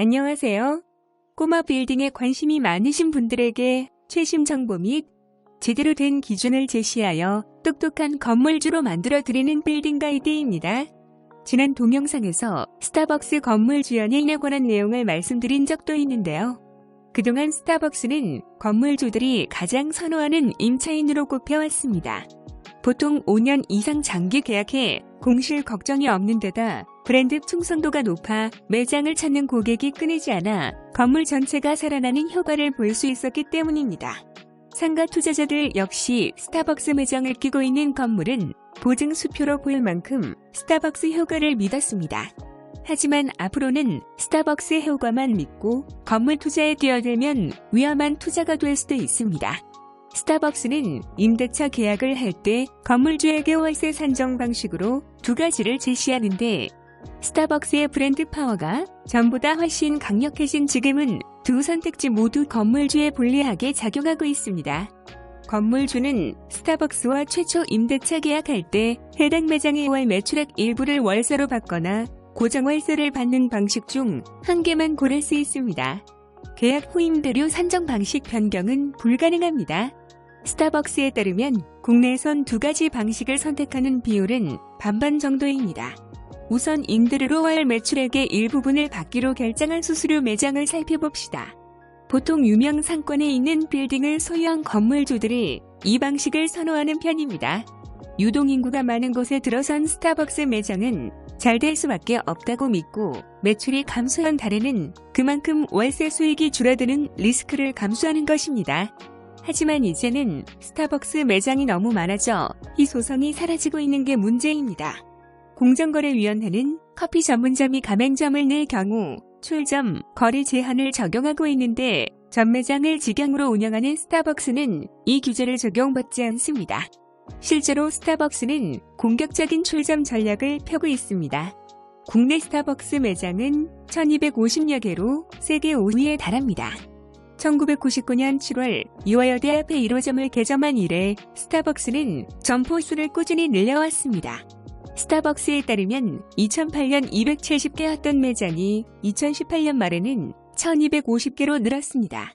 안녕하세요. 꼬마 빌딩에 관심이 많으신 분들에게 최신 정보 및 제대로 된 기준을 제시하여 똑똑한 건물주로 만들어 드리는 빌딩 가이드입니다. 지난 동영상에서 스타벅스 건물 주연에 관한 내용을 말씀드린 적도 있는데요. 그동안 스타벅스는 건물주들이 가장 선호하는 임차인으로 꼽혀왔습니다. 보통 5년 이상 장기 계약해 공실 걱정이 없는 데다 브랜드 충성도가 높아 매장을 찾는 고객이 끊이지 않아 건물 전체가 살아나는 효과를 볼 수 있었기 때문입니다. 상가 투자자들 역시 스타벅스 매장을 끼고 있는 건물은 보증 수표로 보일 만큼 스타벅스 효과를 믿었습니다. 하지만 앞으로는 스타벅스의 효과만 믿고 건물 투자에 뛰어들면 위험한 투자가 될 수도 있습니다. 스타벅스는 임대차 계약을 할 때 건물주에게 월세 산정 방식으로 두 가지를 제시하는데 스타벅스의 브랜드 파워가 전보다 훨씬 강력해진 지금은 두 선택지 모두 건물주에 불리하게 작용하고 있습니다. 건물주는 스타벅스와 최초 임대차 계약할 때 해당 매장의 월 매출액 일부를 월세로 받거나 고정월세를 받는 방식 중 한 개만 고를 수 있습니다. 계약 후 임대료 산정 방식 변경은 불가능합니다. 스타벅스에 따르면 국내에선 두 가지 방식을 선택하는 비율은 반반 정도입니다. 우선 임대료로 월 매출액의 일부분을 받기로 결정한 수수료 매장을 살펴봅시다. 보통 유명 상권에 있는 빌딩을 소유한 건물주들이 이 방식을 선호하는 편입니다. 유동인구가 많은 곳에 들어선 스타벅스 매장은 잘 될 수밖에 없다고 믿고 매출이 감소한 달에는 그만큼 월세 수익이 줄어드는 리스크를 감수하는 것입니다. 하지만 이제는 스타벅스 매장이 너무 많아져 이 소성이 사라지고 있는 게 문제입니다. 공정거래위원회는 커피 전문점이 가맹점을 낼 경우 출점, 거리 제한을 적용하고 있는데 전매장을 직영으로 운영하는 스타벅스는 이 규제를 적용받지 않습니다. 실제로 스타벅스는 공격적인 출점 전략을 펴고 있습니다. 국내 스타벅스 매장은 1250여 개로 세계 5위에 달합니다. 1999년 7월 이화여대 앞에 1호점을 개점한 이래 스타벅스는 점포수를 꾸준히 늘려왔습니다. 스타벅스에 따르면 2008년 270개였던 매장이 2018년 말에는 1250개로 늘었습니다.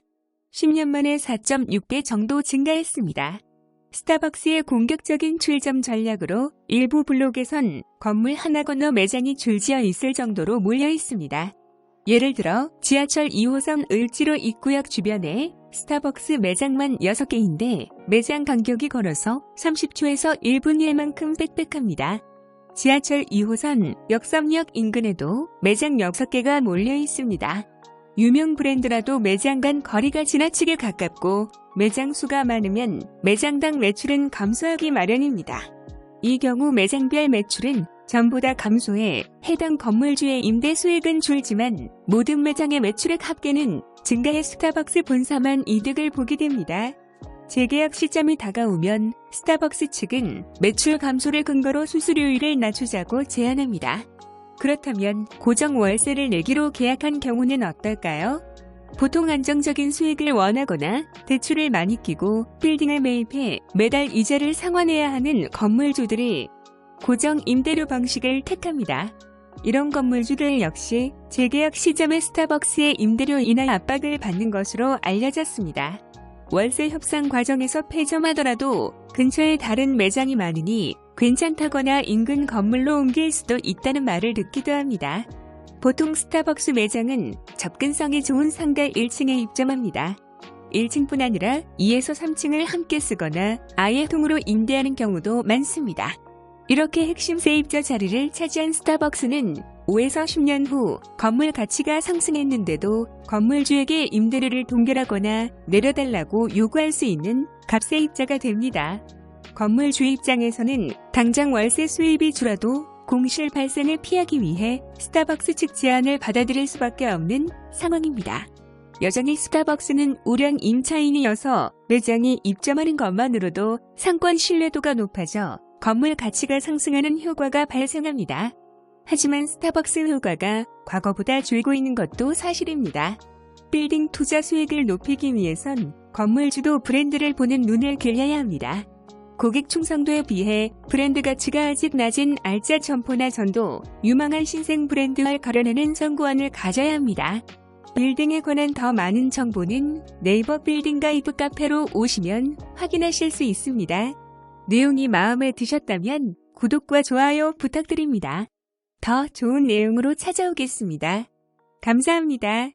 10년 만에 4.6배 정도 증가했습니다. 스타벅스의 공격적인 출점 전략으로 일부 블록에선 건물 하나 건너 매장이 줄지어 있을 정도로 몰려 있습니다. 예를 들어 지하철 2호선 을지로 입구역 주변에 스타벅스 매장만 6개인데 매장 간격이 걸어서 30초에서 1분일 만큼 빽빽합니다. 지하철 2호선 역삼역 인근에도 매장 6개가 몰려 있습니다. 유명 브랜드라도 매장 간 거리가 지나치게 가깝고 매장 수가 많으면 매장당 매출은 감소하기 마련입니다. 이 경우 매장별 매출은 전보다 감소해 해당 건물주의 임대 수익은 줄지만 모든 매장의 매출액 합계는 증가해 스타벅스 본사만 이득을 보게 됩니다. 재계약 시점이 다가오면 스타벅스 측은 매출 감소를 근거로 수수료율을 낮추자고 제안합니다. 그렇다면 고정 월세를 내기로 계약한 경우는 어떨까요? 보통 안정적인 수익을 원하거나 대출을 많이 끼고 빌딩을 매입해 매달 이자를 상환해야 하는 건물주들이 고정 임대료 방식을 택합니다. 이런 건물주들 역시 재계약 시점에 스타벅스의 임대료 인하 압박을 받는 것으로 알려졌습니다. 월세 협상 과정에서 폐점하더라도 근처에 다른 매장이 많으니 괜찮다거나 인근 건물로 옮길 수도 있다는 말을 듣기도 합니다. 보통 스타벅스 매장은 접근성이 좋은 상가 1층에 입점합니다. 1층뿐 아니라 2에서 3층을 함께 쓰거나 아예 통으로 임대하는 경우도 많습니다. 이렇게 핵심 세입자 자리를 차지한 스타벅스는 5에서 10년 후 건물 가치가 상승했는데도 건물주에게 임대료를 동결하거나 내려달라고 요구할 수 있는 값세입자가 됩니다. 건물주 입장에서는 당장 월세 수입이 줄어도 공실 발생을 피하기 위해 스타벅스 측 제안을 받아들일 수밖에 없는 상황입니다. 여전히 스타벅스는 우량 임차인이어서 매장이 입점하는 것만으로도 상권 신뢰도가 높아져 건물 가치가 상승하는 효과가 발생합니다. 하지만 스타벅스 효과가 과거보다 줄고 있는 것도 사실입니다. 빌딩 투자 수익을 높이기 위해선 건물주도 브랜드를 보는 눈을 길려야 합니다. 고객 충성도에 비해 브랜드 가치가 아직 낮은 알짜 점포나 전도, 유망한 신생 브랜드와 가려내는 선구안을 가져야 합니다. 빌딩에 관한 더 많은 정보는 네이버 빌딩 가이드 카페로 오시면 확인하실 수 있습니다. 내용이 마음에 드셨다면 구독과 좋아요 부탁드립니다. 더 좋은 내용으로 찾아오겠습니다. 감사합니다.